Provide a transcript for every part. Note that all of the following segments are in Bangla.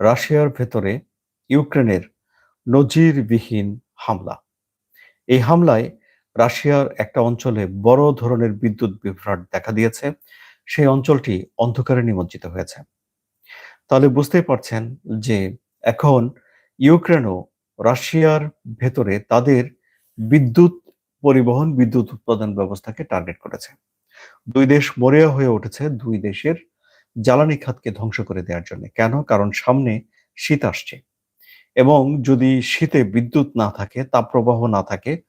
রাশিয়ার ভেতরে ইউক্রেনের নজিরবিহীন হামলা। এই হামলায় রাশিয়ার একটা অঞ্চলে বড় ধরনের বিদ্যুৎ বিভ্রাট দেখা দিয়েছে। সেই অঞ্চলটি অন্ধকারে নিমজ্জিত হয়েছে। তাহলে বুঝতেই পারছেন যে এখন ইউক্রেনও রাশিয়ার ভেতরে তাদের বিদ্যুৎ পরিবহন, বিদ্যুৎ উৎপাদন ব্যবস্থাকে টার্গেট করেছে। দুই দেশ মরিয়া হয়ে উঠেছে, দুই দেশের জ্বালানি খাতকে ধ্বংস করে দেওয়ার জন্য। কেন? কারণ সামনে শীত আসছে। এবং যদি শীতে বিদ্যুৎ না থাকে, তাপপ্রবাহ না থাকে,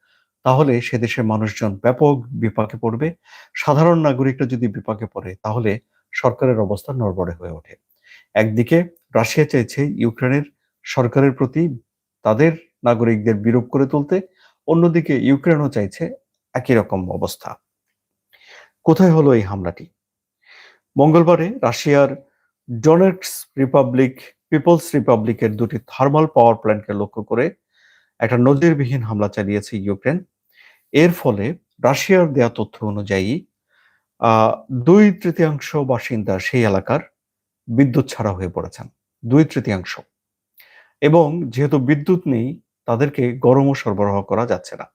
তাহলে সে দেশের মানুষজন ব্যাপক বিপাকে পড়বে। সাধারণ নাগরিকরা যদি বিপাকে পড়ে, তাহলে সরকারের অবস্থা নড়বড়ে হয়ে ওঠে। একদিকে রাশিয়া চাইছে ইউক্রেনের সরকারের প্রতি তাদের নাগরিকদের বিরূপ করে তুলতে, অন্যদিকে ইউক্রেনও চাইছে একই রকম অবস্থা। কোথায় হলো এই হামলাটি? মঙ্গলবারে রাশিয়ার ডোনেটস রিপাবলিক, পিপলস রিপাবলিকের দুটি থার্মাল পাওয়ার প্ল্যান্টকে লক্ষ্য করে একটা নজিরবিহীন হামলা চালিয়েছে ইউক্রেন। এর ফলে রাশিয়ার দেয়া তথ্য অনুযায়ী দুই তৃতীয়াংশ বাসিন্দা সেই এলাকার বিদ্যুৎ ছাড়া হয়ে পড়েছেন। দুই তৃতীয়াংশ। এবং যেহেতু বিদ্যুৎ নেই, তাদেরকে গরমও সরবরাহ করা যাচ্ছে না।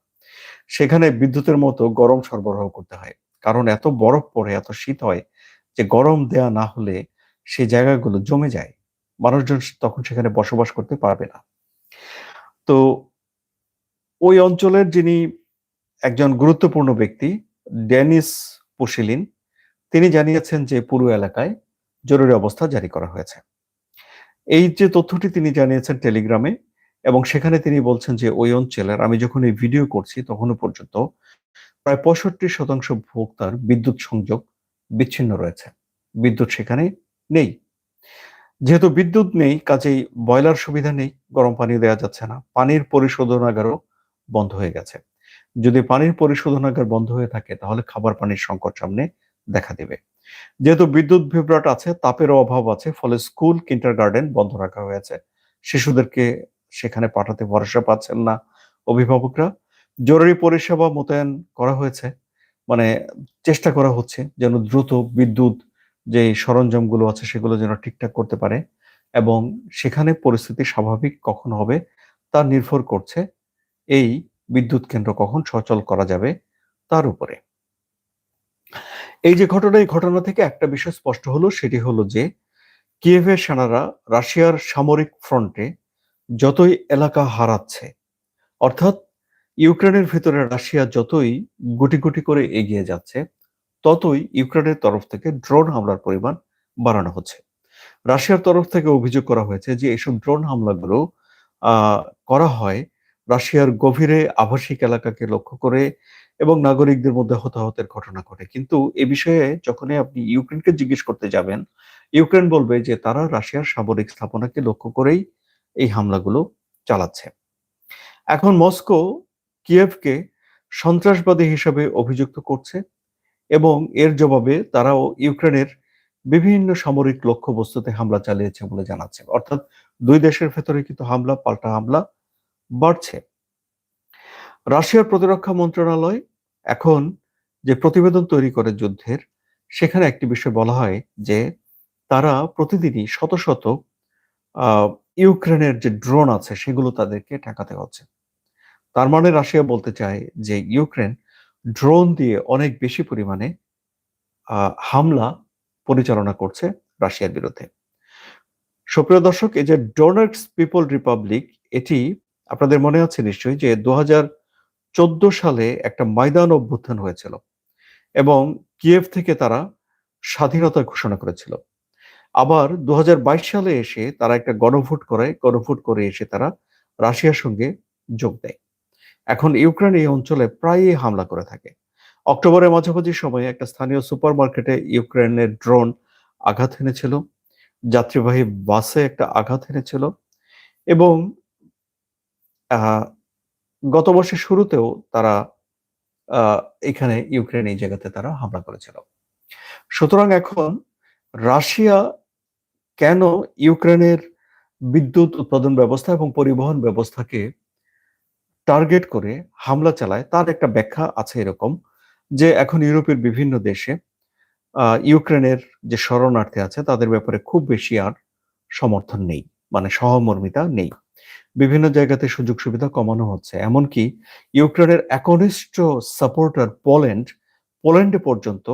সেখানে বিদ্যুতের মতো গরম সরবরাহ করতে হয়। কারণ এত বরফ পড়ে, এত শীত হয় যে গরম দেয়া না হলে সেই জায়গাগুলো জমে যায়। মানুষজন তখন সেখানে বসবাস করতে পারবে না। তো ওই অঞ্চলের যিনি একজন গুরুত্বপূর্ণ ব্যক্তি, ডেনিস পুশিলিন, তিনি জানিয়েছেন যে পুরো এলাকায় জরুরি অবস্থা জারি করা হয়েছে। এই যে তথ্যটি তিনি জানিয়েছেন টেলিগ্রামে এবং সেখানে তিনি বলছেন যে ওই অঞ্চলের, আমি যখন এই ভিডিও করছি তখনও পর্যন্ত প্রায় পঁয়ষট্টি শতাংশ ভোক্তার বিদ্যুৎ সংযোগ বিচ্ছিন্ন রয়েছে। বিদ্যুৎ সেখানে নেই। যেহেতু বিদ্যুৎ নেই, কাজেই বয়লার সুবিধা নেই, গরম পানি দেওয়া যাচ্ছে না। পানির পরিশোধনাগারও বন্ধ হয়ে গেছে। যদি পানির পরিশোধনাগার বন্ধ হয়ে থাকে, তাহলে খাবার পানির সংকট সামনে দেখা দেবে। যেহেতু বিদ্যুৎ বিভ্রাট আছে, তাপেরও অভাব আছে, ফলে স্কুল কিন্টার গার্ডেন বন্ধ রাখা হয়েছে। শিশুদেরকে সেখানে পাঠাতে ভরসা পাচ্ছেন না অভিভাবকরা। জরুরি পরিষেবা মোতায়েন করা হয়েছে। মানে চেষ্টা করা হচ্ছে যেন দ্রুত বিদ্যুৎ যে সরঞ্জামগুলো আছে সেগুলো যেন ঠিকঠাক করতে পারে এবং সেখানে পরিস্থিতি স্বাভাবিক কখন হবে তা নির্ভর করছে এই বিদ্যুৎ কেন্দ্র কখন সচল করা যাবে তার উপরে। এই যে ঘটনা, এই ঘটনা থেকে একটা বিষয় স্পষ্ট হলো, সেটি হলো যে কিয়েভের সেনারা রাশিয়ার সামরিক ফ্রন্টে যতই এলাকা হারাচ্ছে, অর্থাৎ ইউক্রেনের ভেতরে রাশিয়া যতই গুটি গুটি করে এগিয়ে যাচ্ছে, ততই ইউক্রেনের তরফ থেকে ড্রোন হামলার পরিমাণ বাড়ানো হচ্ছে। রাশিয়ার তরফ থেকে অভিযোগ করা হয়েছে যে, এসব ড্রোন হামলাগুলো করা হয় রাশিয়ার গভীরে আবাসিক এলাকাকে লক্ষ্য করে এবং নাগরিকদের মধ্যে হতাহতের ঘটনা ঘটে। কিন্তু এ বিষয়ে যখনই আপনি ইউক্রেনকে জিজ্ঞেস করতে যাবেন, ইউক্রেন বলবে যে, তারা রাশিয়ার সামরিক স্থাপনাকে লক্ষ্য করেই এই হামলাগুলো চালাচ্ছে। এখন মস্কো কিয়েভকে সন্ত্রাসবাদী হিসাবে অভিযুক্ত করছে এবং এর জবাবে তারাও ইউক্রেনের বিভিন্ন সামরিক লক্ষ্যবস্তুতে হামলা চালিয়েছে বলে জানাচ্ছে। অর্থাৎ দুই দেশের ভেতরে কিন্তু হামলা, পাল্টা হামলা বাড়ছে। রাশিয়ার প্রতিরক্ষা মন্ত্রণালয় এখন যে প্রতিবেদন তৈরি করে যুদ্ধের, সেখানে একটি বিষয় বলা হয় যে তারা প্রতিদিনই শত শত ইউক্রেনের যে ড্রোন আছে সেগুলো তাদেরকে ঠেকাতে হচ্ছে। তার মানে রাশিয়া বলতে চায় যে ইউক্রেন ড্রোন দিয়ে অনেক বেশি পরিমাণে হামলা পরিচালনা করছে রাশিয়ার বিরুদ্ধে। সুপ্রিয় দর্শক, এই যে ডোনার্স পিপল রিপাবলিক এটি আপনাদের মনে আছে নিশ্চয়ই যে দু হাজার চোদ্দ সালে একটা ময়দান অভ্যুত্থান হয়েছিল এবং কিয়েভ থেকে তারা স্বাধীনতা ঘোষণা করেছিল। আবার দু হাজার বাইশ সালে এসে তারা একটা গণভোট করে গণভোট করে এসে তারা রাশিয়ার সঙ্গে যোগ দেয়। এখন ইউক্রেন এই অঞ্চলে প্রায়ই হামলা করে থাকে। অক্টোবরের মাঝামাঝি সময়ে একটা স্থানীয় সুপার মার্কেটে ইউক্রেনের ড্রোন আঘাত এনেছিল, যাত্রীবাহী বাসে একটা আঘাত এনেছিল এবং গত বর্ষের শুরুতেও তারা এখানে ইউক্রেন এই জায়গাতে তারা হামলা করেছিল। সুতরাং এখন রাশিয়া কেন ইউক্রেনের বিদ্যুৎ উৎপাদন ব্যবস্থা এবং পরিবহন ব্যবস্থাকে টার্গেট করে হামলা চালায়, তার একটা ব্যাখ্যা আছে এরকম যে এখন ইউরোপের বিভিন্ন দেশে ইউক্রেনের যে শরণার্থী আছে, তাদের ব্যাপারে খুব বেশি আর সমর্থন নেই মানে সহমর্মিতা নেই। বিভিন্ন জায়গাতে সুযোগ সুবিধা কমানো হচ্ছে, এমনকি ইউক্রেনের একনিষ্ঠ সাপোর্টার পোল্যান্ড, পোল্যান্ডে পর্যন্ত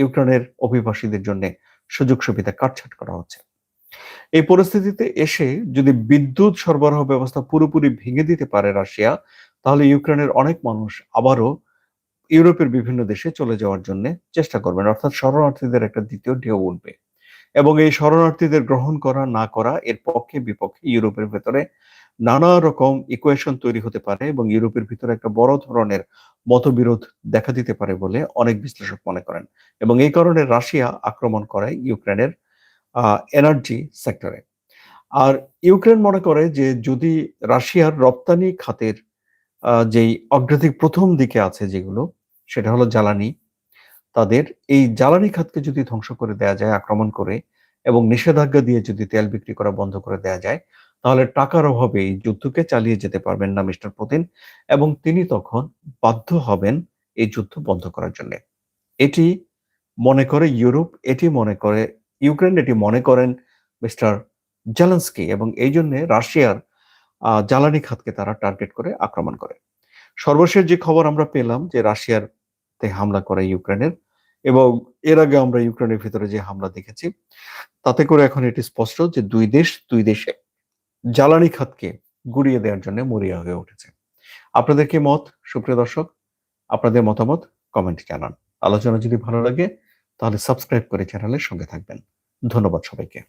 ইউক্রেনের অভিবাসীদের জন্য সুযোগ সুবিধা কাটছাট করা হচ্ছে। এই পরিস্থিতিতে এসে যদি বিদ্যুৎ সরবরাহ ব্যবস্থা পুরোপুরি ভেঙে দিতে পারে রাশিয়া, তাহলে ইউক্রেনের অনেক মানুষ আবারও ইউরোপের বিভিন্ন দেশে চলে যাওয়ার জন্য চেষ্টা করবেন, অর্থাৎ শরণার্থীদের একটা দ্বিতীয় ঢেউ উঠবে। এবং এই শরণার্থীদের গ্রহণ করা, না করা, এর পক্ষে বিপক্ষে ইউরোপের ভেতরে নানা রকম ইকুয়েশন তৈরি হতে পারে এবং ইউরোপের ভিতরে একটা বড় ধরনের মতবিরোধ দেখা দিতে পারে বলে অনেক বিশ্লেষক মনে করেন। এবং এই কারণে রাশিয়া আক্রমণ করে ইউক্রেনের এনার্জি সেক্টরে আর ইউক্রেন মনে করে যে যদি রাশিয়ার রপ্তানি খাতের যেই অগ্রাধিক প্রথম দিকে আছে যেগুলো, সেটা হলো জ্বালানি। তাদের এই জ্বালানি খাতকে যদি ধ্বংস করে দেয়া যায় আক্রমণ করে এবং নিষেধাজ্ঞা দিয়ে যদি তেল বিক্রি করা বন্ধ করে দেয়া যায়, তাহলে টাকার অভাবে এই যুদ্ধকে চালিয়ে যেতে পারবেন না মিস্টার পুতিন এবং তিনি তখন বাধ্য হবেন এই যুদ্ধ বন্ধ করার জন্য। এটি মনে করে ইউরোপ, এটি মনে করে ইউক্রেন এটি মনে করেন মিস্টার জেলেন্সকি এবং এই জন্য রাশিয়ার জ্বালানি খাতকে তারা টার্গেট করে আক্রমণ করে। সর্বশেষ যে খবর আমরা পেলাম যে রাশিয়ার তে হামলা করে ইউক্রেনের এবং এর আগে আমরা ইউক্রেনের ভিতরে যে হামলা দেখেছি, তাতে করে এখন এটি স্পষ্ট যে দুই দেশ, দুই দেশে জ্বালানি খাতকে গুড়িয়ে দেওয়ার জন্য মরিয়া হয়ে উঠেছে। আপনাদের কি মত? সুপ্রিয় দর্শক, আপনাদের মতামত কমেন্ট জানান। আলোচনা যদি ভালো লাগে তাহলে সাবস্ক্রাইব করে চ্যানেলের সঙ্গে থাকবেন। ধন্যবাদ সবাইকে।